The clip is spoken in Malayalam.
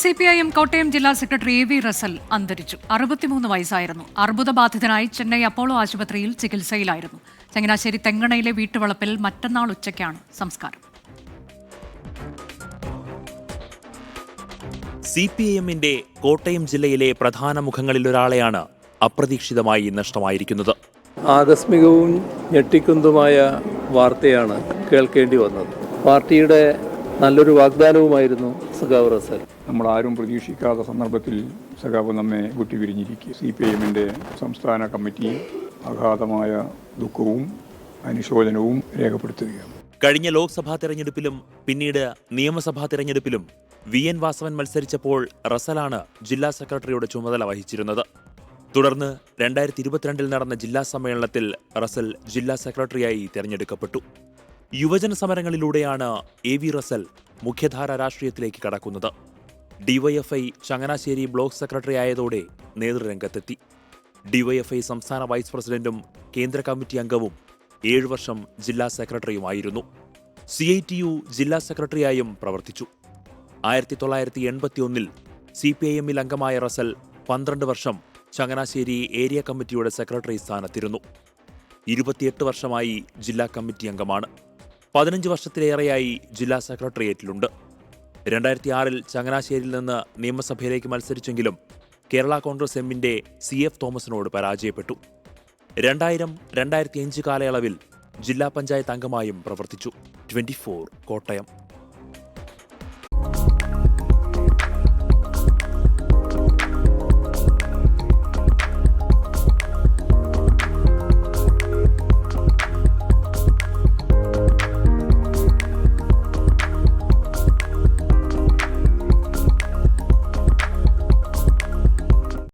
C P I M Kottayam ജില്ലാ സെക്രട്ടറി എ വി റസൽ അന്തരിച്ചു. അറുപത്തിമൂന്ന് വയസ്സായിരുന്നു. അർബുദബാധിതനായി ചെന്നൈ അപ്പോളോ ആശുപത്രിയിൽ ചികിത്സയിലായിരുന്നു. ചങ്ങനാശ്ശേരി തെങ്ങണയിലെ വീട്ടുവളപ്പിൽ മറ്റന്നാൾ ഉച്ചയ്ക്കാണ് സംസ്കാരം. സി പി ഐ എമ്മിന്റെ കോട്ടയം ജില്ലയിലെ പ്രധാന മുഖങ്ങളിലൊരാളെയാണ് അപ്രതീക്ഷിതമായി നഷ്ടമായിരിക്കുന്നത്. ആകസ്മികവും ഞെട്ടിക്കുന്നതുമായ വാർത്തയാണ് കേൾക്കേണ്ടി വന്നത്. പാർട്ടിയുടെ നല്ലൊരു വാഗ്ദാനവുമായിരുന്നു സുഖാവ് റസൽ. നമ്മൾ ആരും പ്രതീക്ഷിക്കാത്ത സന്ദർഭത്തിൽ സഖാവ് നമ്മെ വിട്ടുപിരിഞ്ഞിരിക്കുക സി പി എമ്മിന്റെ സംസ്ഥാന കമ്മിറ്റി അഗാധമായ ദുഃഖവും അനുശോചനവും രേഖപ്പെടുത്തുകയാണ്. കഴിഞ്ഞ ലോക്സഭാ തെരഞ്ഞെടുപ്പിലും പിന്നീട് നിയമസഭാ തെരഞ്ഞെടുപ്പിലും വി എൻ വാസവൻ മത്സരിച്ചപ്പോൾ റസലാണ് ജില്ലാ സെക്രട്ടറിയുടെ ചുമതല വഹിച്ചിരുന്നത്. തുടർന്ന് രണ്ടായിരത്തി ഇരുപത്തിരണ്ടിൽ നടന്ന ജില്ലാ സമ്മേളനത്തിൽ റസൽ ജില്ലാ സെക്രട്ടറിയായി തെരഞ്ഞെടുക്കപ്പെട്ടു. യുവജന സമരങ്ങളിലൂടെയാണ് എ വി റസൽ മുഖ്യധാര രാഷ്ട്രീയത്തിലേക്ക് കടക്കുന്നത്. ഡിവൈഎഫ്ഐ ചങ്ങനാശ്ശേരി ബ്ലോക്ക് സെക്രട്ടറി ആയതോടെ നേതൃരംഗത്തെത്തി. ഡിവൈഎഫ്ഐ സംസ്ഥാന വൈസ് പ്രസിഡന്റും കേന്ദ്ര കമ്മിറ്റി അംഗവും ഏഴു വർഷം ജില്ലാ സെക്രട്ടറിയുമായിരുന്നു. സി ഐ ടി യു ജില്ലാ സെക്രട്ടറിയായും പ്രവർത്തിച്ചു. ആയിരത്തി തൊള്ളായിരത്തി എൺപത്തിയൊന്നിൽ സി പി ഐ എമ്മിൽ അംഗമായ റസൽ പന്ത്രണ്ട് വർഷം ചങ്ങനാശ്ശേരി ഏരിയ കമ്മിറ്റിയുടെ സെക്രട്ടറി സ്ഥാനത്തിരുന്നു. ഇരുപത്തിയെട്ട് വർഷമായി ജില്ലാ കമ്മിറ്റി അംഗമാണ്. പതിനഞ്ച് വർഷത്തിലേറെയായി ജില്ലാ സെക്രട്ടേറിയറ്റിലുണ്ട്. രണ്ടായിരത്തി ആറിൽ ചങ്ങനാശ്ശേരിയിൽ നിന്ന് നിയമസഭയിലേക്ക് മത്സരിച്ചെങ്കിലും കേരള കോൺഗ്രസ് എമ്മിന്റെ സി എഫ് തോമസിനോട് പരാജയപ്പെട്ടു. രണ്ടായിരം രണ്ടായിരത്തി അഞ്ച് കാലയളവിൽ ജില്ലാ പഞ്ചായത്ത് അംഗമായും പ്രവർത്തിച്ചു. ട്വന്റി കോട്ടയം.